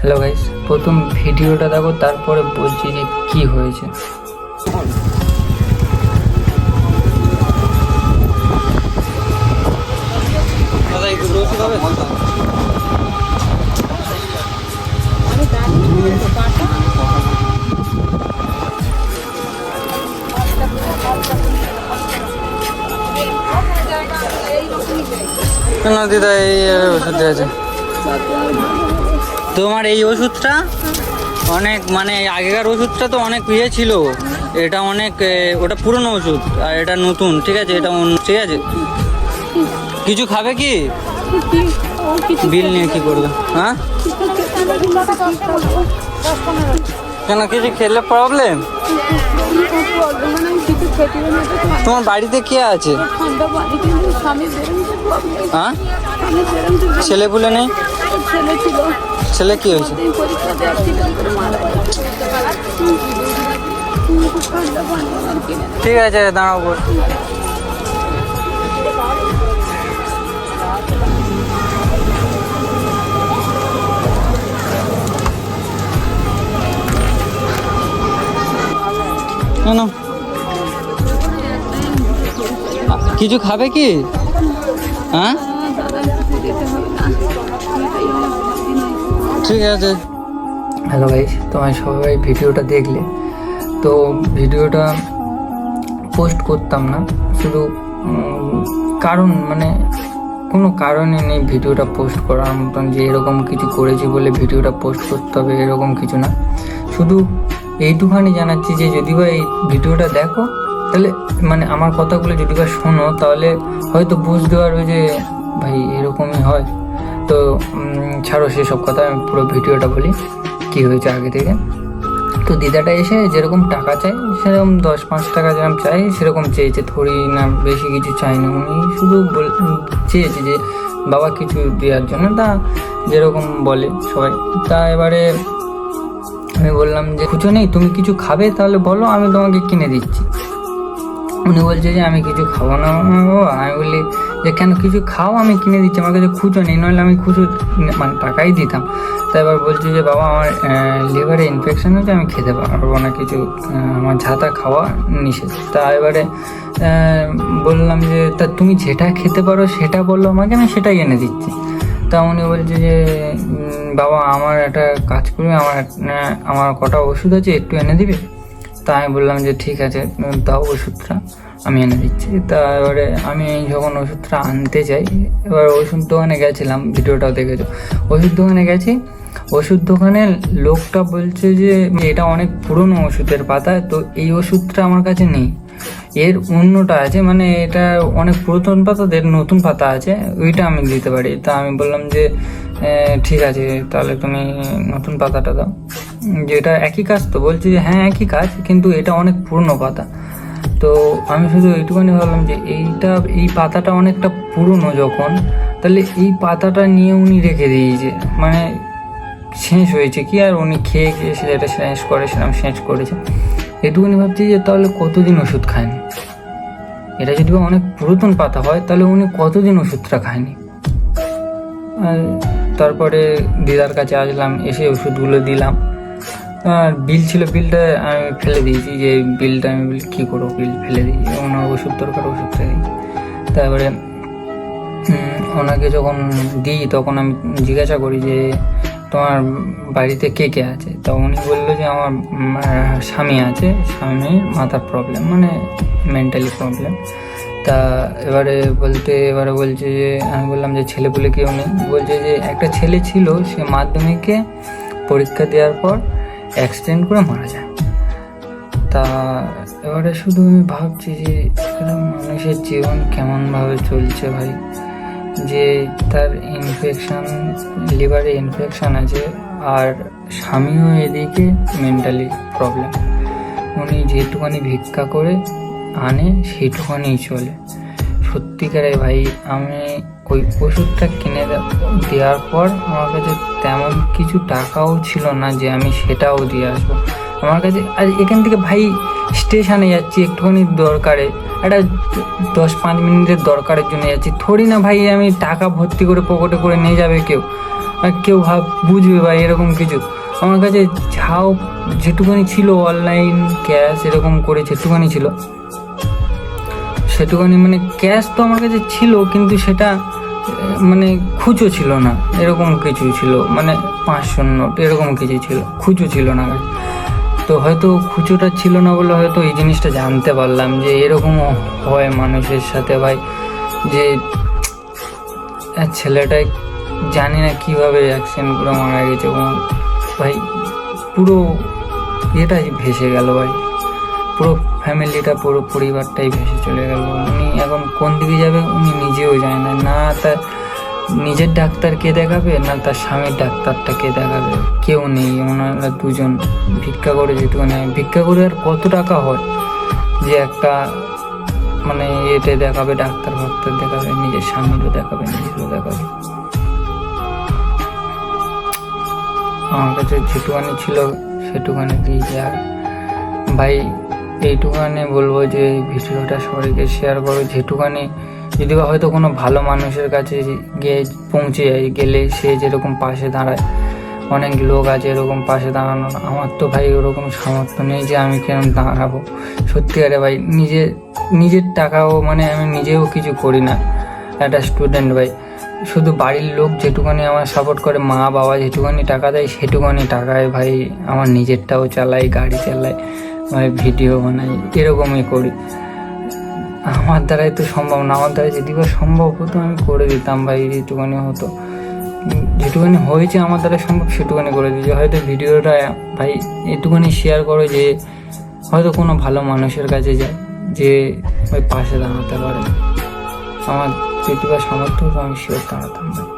Hello guys প্রথম ভিডিওটা দেখো তারপরে বলছি যে কি হয়েছে। দিদা এই ওষুধ আছে তোমার এই ওষুধটা অনেক মানে আগেকার ওষুধটা তো অনেক ইয়ে ছিল। এটা অনেক ওটা পুরনো ওষুধ আর এটা নতুন ঠিক আছে? এটা ঠিক আছে? কিছু খাবে কি? বিল নিয়ে কি করবে? হ্যাঁ? কেন কিছু খেলে প্রবলেম তোমার বাড়িতে কে আছে? হ্যাঁ? ছেলে পুলে নেই ছেলে কি হয়েছে। ঠিক আছে দাঁড়াবো কিছু খাবে কি? হ্যাঁ? ঠিক আছে। হ্যালো গাইস তোমার সবাই ভিডিওটা দেখলে। তো ভিডিওটা পোস্ট করতাম না, শুধু কারণ মানে কোনো কারণে নেই ভিডিওটা পোস্ট করার মতন যে এরকম কিছু করেছি বলে ভিডিওটা পোস্ট করতে হবে, এরকম কিছু না। শুধু এইটুখানি জানাচ্ছি যে যদি বা এই ভিডিওটা দেখো, তাহলে মানে আমার কথাগুলো যদি বা শোনো, তাহলে হয়তো বুঝতে পারবে যে ভাই এরকমই হয়। তো ছাড়ো সেসব কথা, আমি পুরো ভিডিওটা বলি, কী হয়েছে আগে থেকে। তো দিদাটা এসে যেরকম টাকা চাই সেরকম দশ পাঁচ টাকা যেরকম চাই সেরকম চেয়েছে। থোড়ি না বেশি কিছু চাই না। উনি শুধু বল- চেয়েছে যে, বাবা কিছু দেওয়ার জন্য, তা যেরকম বলে সবাই। তা এবারে আমি বললাম যে খুঁজো নেই, তুমি কিছু খাবে, তাহলে বলো, আমি তোমাকে কিনে দিচ্ছি। উনি বলছে যে, আমি কিছু খাব না, বাবা। আমি বললি যে, কেন কিছু খাও? আমি কিনে দিচ্ছি। আমার কাছে খুঁজো নেই। নইলে আমি খুঁজো মানে টাকাই দিতাম। তা এবার বলছি যে, বাবা, আমার লিভারে ইনফেকশন হয়েছে, আমি খেতে পারব না। কিছু আমার ঝাঁতা খাওয়া নিষেধ। তা এবারে বললাম যে, তা তুমি যেটা খেতে পারো, সেটা বলল আমাকে, আমি সেটাই এনে দিচ্ছি। তা উনি বলছে যে বাবা, আমার একটা কাজ করবে। আমার আমার কটা ওষুধ আছে, একটু এনে দিবে? তা আমি বললাম যে ঠিক আছে দাও ওষুধটা, আমি এনে দিচ্ছি। তা এবারে আমি যখন ওষুধটা আনতে যাই, এবার ওষুধ দোকানে গেছিলাম, ভিডিওটাও দেখেছ। ওষুধ দোকানে গেছি, ওষুধ দোকানে লোকটা বলছে যে, এটা অনেক পুরনো ওষুধের পাতা, তো এই ওষুধটা আমার কাছে নেই। এর অন্যটা আছে মানে এটা অনেক পুরাতন পাতা নতুন পাতা আছে, ওইটা আমি দিতে পারি। তা আমি বললাম যে ঠিক আছে, তাহলে তুমি নতুন পাতাটা দাও। যে এটা একই কাজ তো, বলছি যে হ্যাঁ একই কাজ, কিন্তু এটা অনেক পুরনো পাতা। তো আমি শুধু এইটুকুনি ভাবলাম যে এইটা, এই পাতাটা অনেকটা পুরনো যখন, তাহলে এই পাতাটা নিয়ে উনি রেখে দিয়েছে। মানে শেষ হয়েছে কি, আর উনি খেয়ে খেয়ে সে যেটা শেষ করে সেরকম শেষ করেছে। এটুকুনি ভাবছি যে তাহলে কতদিন ওষুধ খায়নি? এটা যদি অনেক পুরাতন পাতা হয়, তাহলে উনি কতদিন ওষুধটা খায়নি? তারপরে দিদার কাছে আসলাম, এসে ওষুধগুলো দিলাম। বিল ছিল বিলটা আমি ফেলে দিয়েছি যে বিলটা আমি বলি, কী করব বিল ফেলে দিয়েছি? ওনার ওষুধ দরকার ওষুধটা দিই তারপরে ওনাকে যখন দিই, তখন আমি জিজ্ঞাসা করি যে, তোমার বাড়িতে কে কে আছে? তা উনি বলল যে, আমার স্বামী আছে, স্বামীর মাথার প্রবলেম মানে মেন্টালি প্রবলেম তা এবারে বলতে, এবারে বলছে যে, আমি বললাম যে ছেলে বলে কেউ নেই। বলছে যে, একটা ছেলে ছিল, সে মাধ্যমিকে পরীক্ষা দেওয়ার পর অ্যাক্সিডেন্ট করে মারা যায়। তা এবারে শুধু আমি ভাবছি যে মানুষের জীবন কেমনভাবে চলছে ভাই? যে তার ইনফেকশন লিভারে ইনফেকশন আছে আর স্বামীও এদিকে মেন্টালি প্রবলেম উনি যেটুখানি ভিক্ষা করে আনে সেইটুখানি চলে। সত্যিকারে ভাই, আমি ওই ওষুধটা কিনে দেওয়ার পর আমার কাছে তেমন কিছু টাকাও ছিল না যে আমি সেটাও দিয়ে আসব। আমার কাছে আর এখান থেকে ভাই স্টেশনে যাচ্ছি, একটুখানি দরকারে। একটা দশ পাঁচ মিনিটের দরকারের জন্য যাচ্ছি। থোড়ি না ভাই, আমি টাকা ভর্তি করে পকেটে করে নিয়ে যাবে কেউ? কেউ ভাব বুঝবে বা এরকম কিছু। আমার কাছে যাও যেটুখানি ছিল অনলাইন ক্যাশ এরকম করে যেটুখানি ছিল। সেটুখানি মানে ক্যাশ তো আমার কাছে ছিল, কিন্তু সেটা মানে খুচো ছিল না, এরকম কিছু ছিল মানে পাঁচশো নোট এরকম কিছু ছিল খুচো ছিল না। তো হয়তো খুচোটা ছিল না বলে হয়তো এই জিনিসটা জানতে পারলাম যে এরকমও হয় মানুষের সাথে ভাই, যে ছেলেটাই জানি না কীভাবে অ্যাক্সিডেন্ট করে মারা গেছে এবং ভাই পুরো এটাই ভেসে গেল ভাই, পুরো ফ্যামিলিটা পুরো পরিবারটাই ভেসে চলে গেল। উনি এখন কোন দিকে যাবে উনি নিজেও জানে না। না তার নিজের ডাক্তার কে দেখাবে, না তার স্বামীর ডাক্তারটা কে দেখাবে। কেউ নেই। ওনারা দুজন ভিক্ষা করে যেটুকুনি ভিক্ষা করে আর কত টাকা হয় যে একটা মানে এতে দেখাবে, ডাক্তার ফাক্তার দেখাবে, নিজের স্বামীরও দেখাবে, নিজেরও দেখাবে। আমার কাছে যেটুকানি ছিল সেটুখানি দিয়েছে আর ভাই এইটুখানি বলব যে এই ভিডিওটা সবাইকে শেয়ার করো যেটুখানি যদি বা হয়তো কোনো ভালো মানুষের কাছে গিয়ে পৌঁছে যায়, গেলে সে যেরকম পাশে দাঁড়ায়, অনেক লোক আছে এরকম পাশে দাঁড়ানো, আমার তো ভাই ওরকম সামর্থ্য নেই যে আমি কেন দাঁড়াবো। সত্যিকারে ভাই, নিজে, নিজের টাকাও মানে আমি নিজেও কিছু করি না, একটা স্টুডেন্ট ভাই। শুধু বাড়ির লোক যেটুখানি আমার সাপোর্ট করে মা বাবা যেটুখানি টাকা দেয় সেটুখানি টাকায় ভাই আমার নিজেরটাও চালাই, গাড়ি ভাই ভিডিও বানাই এরকমই করি। আমার দ্বারাই তো সম্ভব না আমার দ্বারা বা সম্ভব হতো আমি করে দিতাম ভাই যেটুখানি হতো। উম, যেটুখানি হয়েছে আমার দ্বারা সম্ভব সেটুখানি করে দিয়েছে। হয়তো ভিডিওটা ভাই এটুখানি শেয়ার করো যে হয়তো কোনো ভালো মানুষের কাছে যায় যে ওই পাশে দাঁড়াতে পারে। আমার বা সামর্থ্য আমি শিওর দাঁড়াতাম ভাই।